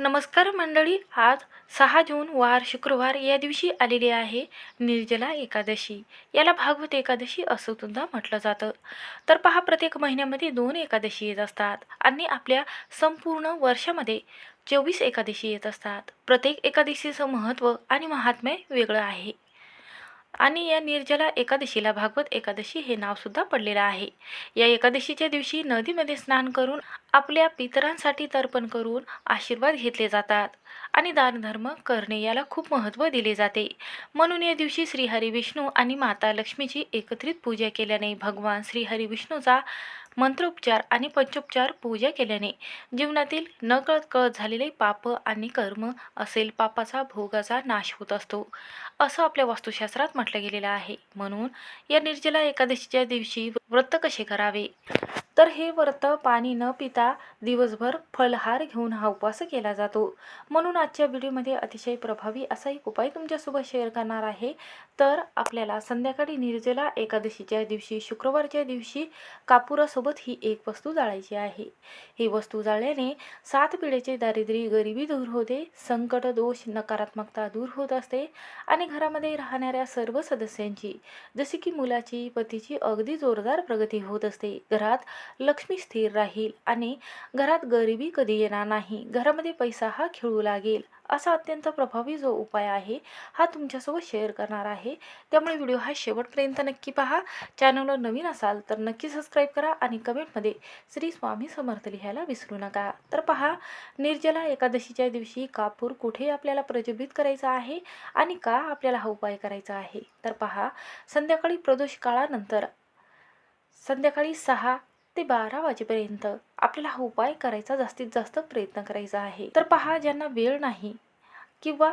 नमस्कार मंडळी आज सहा जून वार शुक्रवार या दिवशी आलेली आहे निर्जला एकादशी. याला भागवत एकादशी असं सुद्धा म्हटलं जातं. तर पहा प्रत्येक महिन्यामध्ये दोन एकादशी येत असतात आणि आपल्या संपूर्ण वर्षामध्ये चोवीस एकादशी येत असतात. प्रत्येक एकादशीचं महत्त्व आणि महात्म्य वेगळं आहे. आणि या निर्जला एकादशीला भागवत एकादशी हे नावसुद्धा पडलेलं आहे. या एकादशीच्या दिवशी नदीमध्ये स्नान करून आपल्या पितरांसाठी तर्पण करून आशीर्वाद घेतले जातात आणि दानधर्म करणे याला खूप महत्त्व दिले जाते. म्हणून या दिवशी श्रीहरी विष्णू आणि माता लक्ष्मीची एकत्रित पूजा केल्याने भगवान श्रीहरी विष्णूचा मंत्रोपचार आणि पंचोपचार पूजा केल्याने जीवनातील नकळत कळत झालेले पाप आणि कर्म असेल पापाचा भोगाचा नाश होत असतो. असं आपल्या वास्तुशास्त्रात म्हटलं गेलेलं आहे. म्हणून या निर्जला एकादशीच्या दिवशी व्रत कसे करावे? तर हे व्रत पाणी न पिता दिवसभर फलहार घेऊन हा उपवास केला जातो. म्हणून आजच्या व्हिडिओमध्ये अतिशय प्रभावी असा एक उपाय तुमच्यासोबत शेअर करणार आहे. तर आपल्याला संध्याकाळी निर्जला एकादशीच्या दिवशी शुक्रवारच्या दिवशी कापुरासोबत ही एक वस्तू जाळायची आहे. ही वस्तू जाळल्याने सात पिढीचे दारिद्र्य गरिबी दूर होते संकट दोष नकारात्मकता दूर होत असते आणि घरामध्ये राहणाऱ्या सर्व सदस्यांची जसे की मुलाची पतीची अगदी जोरदार प्रगती होत असते. घरात लक्ष्मी स्थिर राहील आणि घरात गरिबी कधी येणार नाही. घरामध्ये पैसा हा खेळू लागेल असा अत्यंत प्रभावी जो उपाय आहे हा तुमच्यासोबत शेअर करणार आहे. त्यामुळे व्हिडिओ हा शेवटपर्यंत नक्की पहा. चॅनलवर नवीन असाल तर नक्की सबस्क्राईब करा आणि कमेंटमध्ये श्री स्वामी समर्थ लिहायला विसरू नका. तर पहा निर्जला एकादशीच्या दिवशी कापूर कुठे आपल्याला प्रज्वलित करायचा आहे आणि का आपल्याला हा उपाय करायचा आहे? तर पहा संध्याकाळी प्रदोष काळानंतर संध्याकाळी सहा ते बारा वाजेपर्यंत आपल्याला हा उपाय करायचा जास्तीत जास्त प्रयत्न करायचा आहे. तर पहा ज्यांना वेळ नाही किंवा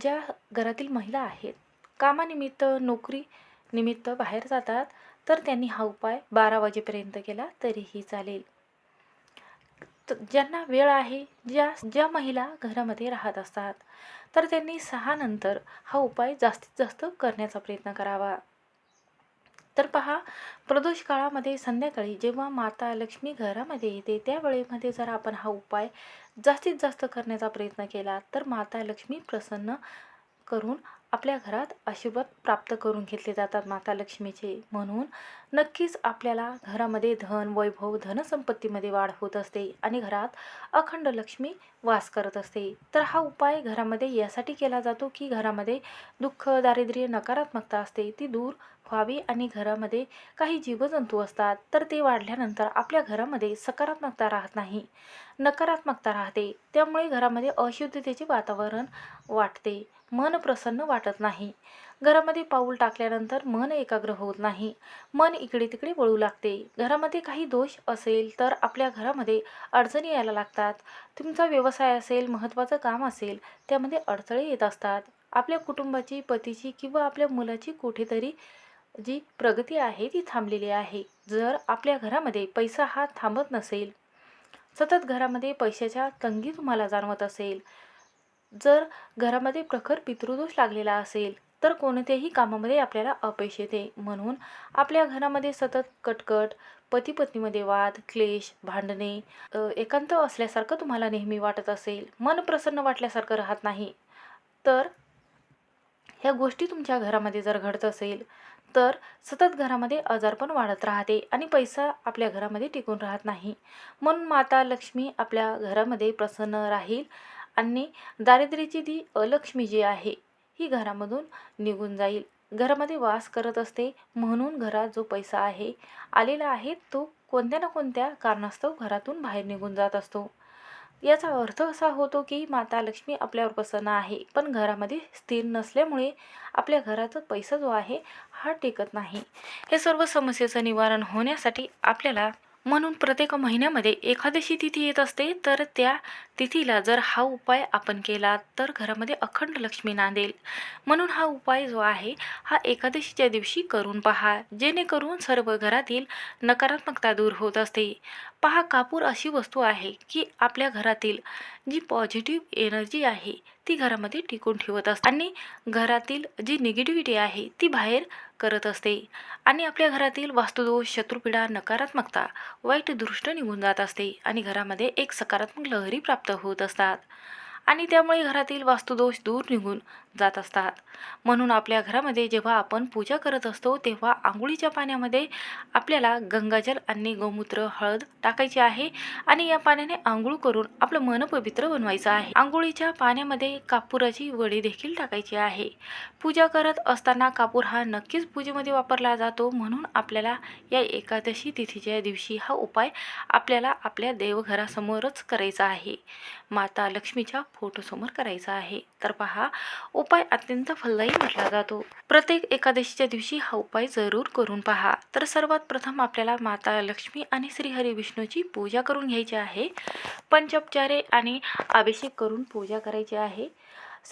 ज्या घरातील महिला आहेत कामानिमित्त नोकरी निमित्त बाहेर जातात तर त्यांनी हा उपाय बारा वाजेपर्यंत केला तरीही चालेल. ज्यांना वेळ आहे ज्या ज्या महिला घरामध्ये राहत असतात तर त्यांनी सहा नंतर हा उपाय जास्तीत जास्त करण्याचा प्रयत्न करावा. तर पहा प्रदोष काळामध्ये संध्याकाळी जेव्हा माता लक्ष्मी घरामध्ये येते त्या वेळेमध्ये जर आपण हा उपाय जास्तीत जास्त करण्याचा प्रयत्न केला तर माता लक्ष्मी प्रसन्न करून आपल्या घरात आशीर्वाद प्राप्त करून घेतले जातात माता लक्ष्मीचे. म्हणून नक्कीच आपल्याला घरामध्ये धन वैभव धनसंपत्तीमध्ये वाढ होत असते आणि घरात अखंड लक्ष्मी वास करत असते. तर हा उपाय घरामध्ये यासाठी केला जातो की घरामध्ये दुःख दारिद्र्य नकारात्मकता असते ती दूर व्हावी आणि घरामध्ये काही जीवजंतू असतात तर ते वाढल्यानंतर आपल्या घरामध्ये सकारात्मकता राहत नाही. नकारात्मकता राहते त्यामुळे घरामध्ये अशुद्धतेचे वातावरण वाटते. मन प्रसन्न वाटत नाही. घरामध्ये पाऊल टाकल्यानंतर मन एकाग्र होत नाही. मन इकडे तिकडे वळू लागते. घरामध्ये काही दोष असेल तर आपल्या घरामध्ये अडचणी यायला लागतात. तुमचा व्यवसाय असेल महत्त्वाचं काम असेल त्यामध्ये अडचणी येत असतात. आपल्या कुटुंबाची पतीची किंवा आपल्या मुलाची कुठेतरी जी प्रगती आहे ती थांबलेली आहे. जर आपल्या घरामध्ये पैसा हा थांबत नसेल सतत घरामध्ये पैशाच्या तंगी तुम्हाला जाणवत असेल जर घरामध्ये प्रखर पितृदोष लागलेला असेल तर कोणत्याही कामामध्ये आपल्याला अपयश येते. म्हणून आपल्या घरामध्ये सतत कटकट पती पत्नीमध्ये वाद क्लेश भांडणे एकांत असल्यासारखं तुम्हाला नेहमी वाटत असेल. मन प्रसन्न वाटल्यासारखं राहत नाही. तर ह्या गोष्टी तुमच्या घरामध्ये जर घडत असेल तर सतत घरामध्ये आजारपण वाढत राहते आणि पैसा आपल्या घरामध्ये टिकून राहत नाही. म्हणून माता लक्ष्मी आपल्या घरामध्ये प्रसन्न राहील आणि दारिद्र्याची ती अलक्ष्मी जी आहे ही घरामधून निघून जाईल. घरामध्ये वास करत असते म्हणून घरात जो पैसा आहे आलेला आहे तो कोणत्या ना कोणत्या कारणास्तव घरातून बाहेर निघून जात असतो. याचा अर्थ असा होतो की माता लक्ष्मी आपल्यावर प्रसन्न आहे पण घरामध्ये स्थिर नसल्यामुळे आपल्या घराचा पैसा जो आहे हा टिकत नाही. हे सर्व समस्येचं निवारण होण्यासाठी आपल्याला म्हणून प्रत्येक महिन्यामध्ये एकादशी तिथी येत असते तर त्या तिथीला जर हा उपाय आपण केला तर घरामध्ये अखंड लक्ष्मी नांदेल. म्हणून हा उपाय जो आहे हा एकादशीच्या दिवशी करून पहा जेणेकरून सर्व घरातील नकारात्मकता दूर होत असते. पहा कापूर अशी वस्तू आहे की आपल्या घरातील जी पॉझिटिव्ह एनर्जी आहे ती घरामध्ये टिकून ठेवत असते. आणि घरातील जी निगेटिव्हिटी आहे ती बाहेर करत असते. आणि आपल्या घरातील वास्तुदोष शत्रुपीडा नकारात्मकता वाईट दृष्ट निघून जात असते. आणि घरामध्ये एक सकारात्मक लहरी प्राप्त होत असतात. आणि त्यामुळे घरातील वास्तुदोष दूर निघून जात असतात. म्हणून आपल्या घरामध्ये जेव्हा आपण पूजा करत असतो तेव्हा आंघोळीच्या पाण्यामध्ये आपल्याला गंगाजल आणि गोमूत्र हळद टाकायची आहे आणि या पाण्याने आंघोळ करून आपलं मन पवित्र बनवायचं आहे. आंघोळीच्या पाण्यामध्ये कापुराची वडी देखील टाकायची आहे. पूजा करत असताना कापूर हा नक्कीच पूजेमध्ये वापरला जातो. म्हणून आपल्याला या एकादशी तिथीच्या दिवशी हा उपाय आपल्याला आपल्या देवघरासमोरच करायचा आहे. माता लक्ष्मीच्या फोटोसमोर करायचा आहे. तर पहा उपाय अत्यंत फलदायी म्हटला जातो. प्रत्येक एकादशीच्या दिवशी हा उपाय जरूर करून पहा. तर सर्वात प्रथम आपल्याला माता लक्ष्मी आणि श्रीहरी विष्णूची पूजा करून घ्यायची आहे. पंचोपचारे आणि अभिषेक करून पूजा करायची आहे.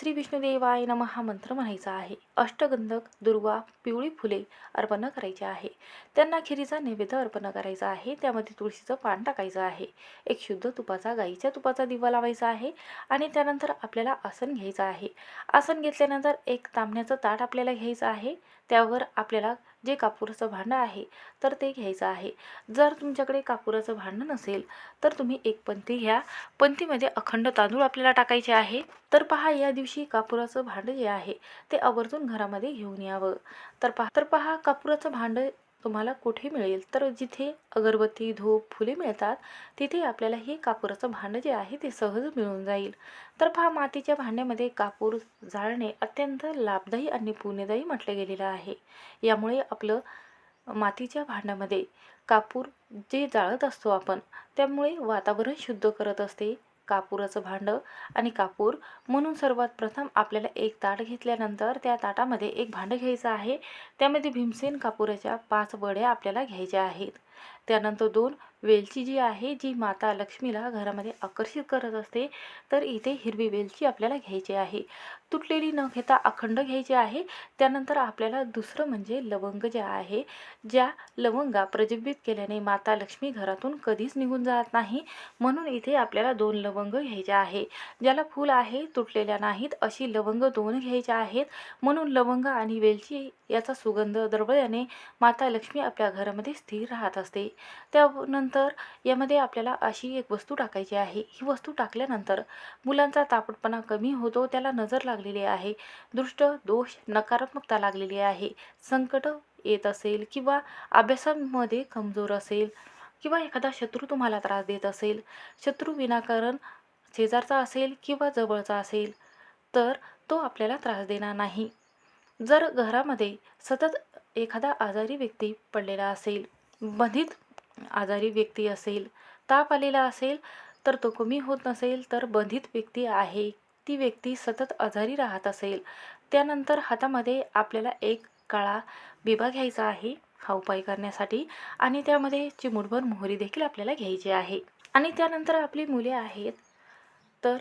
श्री विष्णुदेवाय नम हा मंत्र म्हणायचा आहे. अष्टगंधक दुर्वा पिवळी फुले अर्पण करायची आहे. त्यांना खिरीचा नैवेद्य अर्पण करायचा आहे. त्यामध्ये तुळशीचं पान टाकायचं आहे. एक शुद्ध तुपाचा गाईच्या तुपाचा दिवा लावायचा आहे आणि त्यानंतर आपल्याला आसन घ्यायचं आहे. आसन घेतल्यानंतर एक तांबण्याचं ताट आपल्याला घ्यायचं आहे. त्यावर आपल्याला जे कापूराचं भांडं आहे तर ते घ्यायचं आहे. जर तुमच्याकडे कापूराचं भांडं नसेल तर तुम्ही एक पंथी घ्या. पंथीमध्ये अखंड तांदूळ आपल्याला टाकायचे आहे. तर पहा या दिवशी कापुराचं भांडं जे आहे ते आवर्जून घरामध्ये घेऊन यावं. तर पहा तर पहा कापुराचं भांडं तुम्हाला कुठे मिळेल? तर जिथे अगरबत्ती धूप फुले मिळतात तिथे आपल्याला हे कापुराचं भांडं जे आहे ते सहज मिळून जाईल. तर पहा मातीच्या भांड्यामध्ये कापूर जाळणे अत्यंत लाभदायी आणि पुण्यदायी म्हटलं गेलेलं आहे. यामुळे आपलं मातीच्या भांड्यामध्ये कापूर जे जाळत असतो आपण त्यामुळे वातावरण शुद्ध करत असते. कापूराचं भांडं आणि कापूर म्हणून सर्वात प्रथम आपल्याला एक ताट घेतल्यानंतर त्या ताटामध्ये एक भांडं घ्यायचं आहे. त्यामध्ये भीमसेन कापुराच्या पाच वड्या आपल्याला घ्यायच्या आहेत. त्यानंतर दोन वेलची जी आहे जी माता लक्ष्मीला घरामध्ये आकर्षित करत असते तर इथे हिरवी वेलची आपल्याला घ्यायची आहे. तुटलेली न घेता अखंड घ्यायची आहे. त्यानंतर आपल्याला दुसरं म्हणजे लवंग ज्या आहे ज्या लवंगा प्रज्वलित केल्याने माता लक्ष्मी घरातून कधीच निघून जात नाही. म्हणून इथे आपल्याला दोन लवंग घ्यायचे आहे. ज्याला फूल आहे तुटलेल्या नाहीत अशी लवंग दोन घ्यायच्या आहेत. म्हणून लवंग आणि वेलची याचा सुगंध दरवळ्याने माता लक्ष्मी आपल्या घरामध्ये स्थिर राहत असते असते. त्यानंतर यामध्ये आपल्याला अशी एक वस्तू टाकायची आहे. ही वस्तू टाकल्यानंतर मुलांचा तापटपणा कमी होतो त्याला नजर लागलेली आहे. दृष्ट दोष नकारात्मकता लागलेली आहे. संकट येत असेल किंवा अभ्यासामध्ये कमजोर असेल किंवा एखादा शत्रू तुम्हाला त्रास देत असेल शत्रू विनाकारण शेजारचा असेल किंवा जवळचा असेल तर तो आपल्याला त्रास देणार नाही. जर घरामध्ये सतत एखादा आजारी व्यक्ती पडलेला असेल बधित आजारी व्यक्ती असेल ताप आलेला असेल तर तो कमी होत नसेल तर बधित व्यक्ती आहे. ती व्यक्ती सतत आजारी राहत असेल. त्यानंतर हातामध्ये आपल्याला एक काळा बिबा घ्यायचा आहे हा उपाय करण्यासाठी. आणि त्यामध्ये चिमुटभर मोहरी देखील आपल्याला घ्यायची आहे. आणि त्यानंतर आपली मुले आहेत तर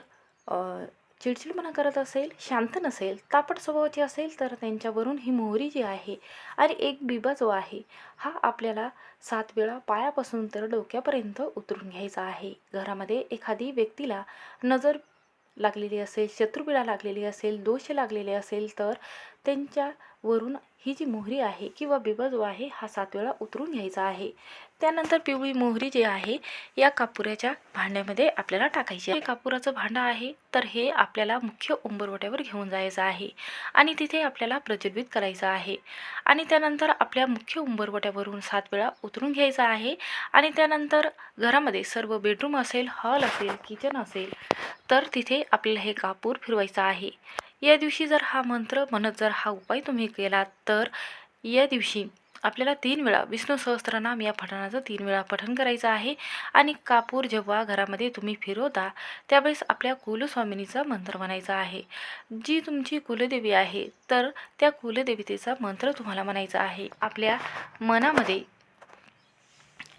चिडचिडपणा करत असेल शांत नसेल तापट स्वभावाची असेल तर त्यांच्यावरून ही मोहरी जी आहे आणि एक बिबा जो आहे हा आपल्याला सात वेळा पायापासून तर डोक्यापर्यंत उतरून घ्यायचा आहे. घरामध्ये एखादी व्यक्तीला नजर लागलेली असेल शत्रुपीडा लागलेली असेल दोष लागलेले असेल तर त्यांच्यावरून ही जी मोहरी आहे किंवा बिबा आहे हा सात वेळा उतरून घ्यायचा आहे. त्यानंतर पिवळी मोहरी जी आहे या कापुराच्या भांड्यामध्ये आपल्याला टाकायची आहे. कापुराचं भांडं आहे तर हे आपल्याला मुख्य उंबरवट्यावर घेऊन जायचं आहे आणि तिथे आपल्याला प्रज्वलित करायचं आहे. आणि त्यानंतर आपल्या मुख्य उंबरवट्यावरून सात वेळा उतरून घ्यायचं आहे आणि त्यानंतर घरामध्ये सर्व बेडरूम असेल हॉल असेल किचन असेल तर तिथे आपल्याला हे कापूर फिरवायचं आहे. या दिवशी जर हा मंत्र म्हणत जर हा उपाय तुम्ही केलात तर या दिवशी आपल्याला तीन वेळा विष्णू सहस्त्रनाम या पठणाचं तीन वेळा पठण करायचं आहे. आणि कापूर जेव्हा घरामध्ये तुम्ही फिरवता त्यावेळेस आपल्या कुलस्वामिनीचा मंत्र म्हणायचा आहे. जी तुमची कुलदेवी आहे तर त्या कुलदेवतेचा मंत्र तुम्हाला म्हणायचा आहे. आपल्या मनामध्ये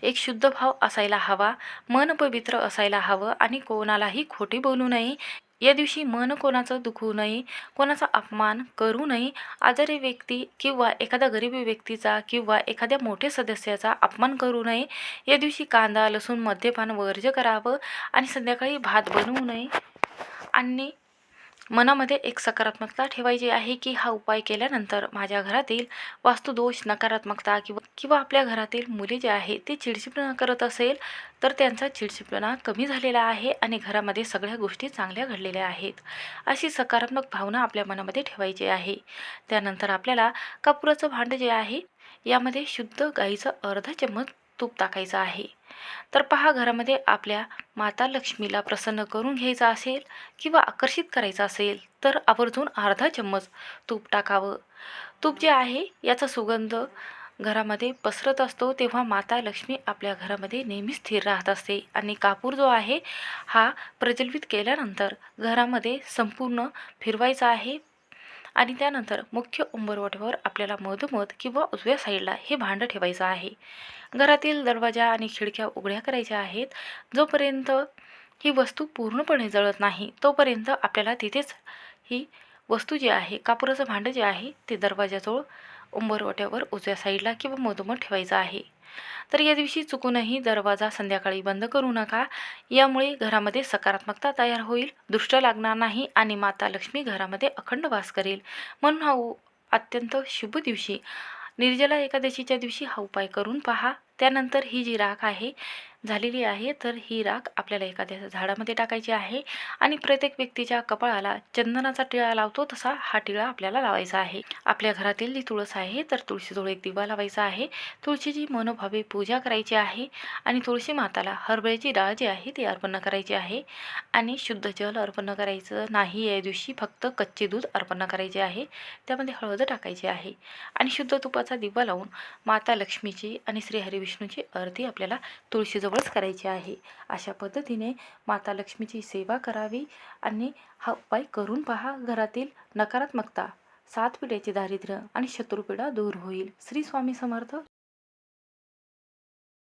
एक शुद्ध भाव असायला हवा मन पवित्र असायला हवं आणि कोणालाही खोटी बोलू नये. या दिवशी मन कोणाचं दुखू नये कोणाचा अपमान करू नये आजारी व्यक्ती किंवा एखाद्या गरीबी व्यक्तीचा किंवा एखाद्या मोठ्या सदस्याचा अपमान करू नये. या दिवशी कांदा लसूण मद्यपान वर्ज करावं आणि संध्याकाळी भात बनवू नये. आणि मनामध्ये एक सकारात्मकता ठेवायची आहे की हा उपाय केल्यानंतर माझ्या घरातील वास्तुदोष नकारात्मकता किंवा किंवा आपल्या घरातील मुले जे आहे ते चिडचिपणा करत असेल तर त्यांचा चिडचिपणा कमी झालेला आहे आणि घरामध्ये सगळ्या गोष्टी चांगल्या घडलेल्या आहेत. अशी सकारात्मक भावना आपल्या मनामध्ये ठेवायची आहे. त्यानंतर आपल्याला कापुराचं भांड जे आहे यामध्ये शुद्ध गाईचं अर्धा चम्मच तूप टाकायचं आहे. तर पहा घरामध्ये आपल्या माता लक्ष्मीला प्रसन्न करून घ्यायचं असेल किंवा आकर्षित करायचं असेल तर आवर्जून अर्धा चम्मच तूप टाकावं. तूप जे आहे याचा सुगंध घरामध्ये पसरत असतो तेव्हा माता लक्ष्मी आपल्या घरामध्ये नेहमी स्थिर राहत असते. आणि कापूर जो आहे हा प्रज्वलित केल्यानंतर घरामध्ये संपूर्ण फिरवायचा आहे. आणि त्यानंतर मुख्य उंबरवटेवर आपल्याला मधोमध किंवा उजव्या साईडला हे भांडं ठेवायचं आहे. घरातील दरवाजा आणि खिडक्या उघड्या करायच्या आहेत. जोपर्यंत ही वस्तू पूर्णपणे जळत नाही तोपर्यंत आपल्याला तिथेच ही वस्तू जी आहे कापुराचं भांडं जे आहे ते दरवाजाजवळ उंबरवट्यावर उजव्या साईडला किंवा मधोमध ठेवायचा आहे. तर या दिवशी चुकूनही दरवाजा संध्याकाळी बंद करू नका. यामुळे घरामध्ये सकारात्मकता तयार होईल दृष्ट लागणार नाही आणि माता लक्ष्मी घरामध्ये अखंड वास करेल. म्हणून हा अत्यंत शुभ दिवशी. निर्जला एकादशीच्या दिवशी हा उपाय करून पहा. त्यानंतर ही जी राख आहे झालेली आहे तर ही राख आपल्याला एखाद्या झाडामध्ये टाकायची आहे आणि प्रत्येक व्यक्तीच्या कपाळाला चंदनाचा टिळा लावतो तसा हा टिळा आपल्याला लावायचा आहे. आपल्या घरातील जी तुळस आहे तर तुळशीजवळ एक दिवा लावायचा आहे. तुळशीची मनोभावे पूजा करायची आहे आणि तुळशी माताला हरभऱ्याची डाळ जी आहे ती अर्पण करायची आहे. आणि शुद्ध जल अर्पण करायचं नाही या दिवशी फक्त कच्चे दूध अर्पण करायचे आहे. त्यामध्ये हळद टाकायची आहे. आणि शुद्ध तुपाचा दिवा लावून माता लक्ष्मीची आणि श्री हरिविष्णूची आरती आपल्याला तुळशीजवळच करायची आहे. अशा पद्धतीने माता लक्ष्मीची सेवा करावी आणि हा उपाय करून पहा. घरातील नकारात्मकता सात पिढ्याचे दारिद्र्य आणि शत्रुपिढा दूर होईल. श्री स्वामी समर्थ.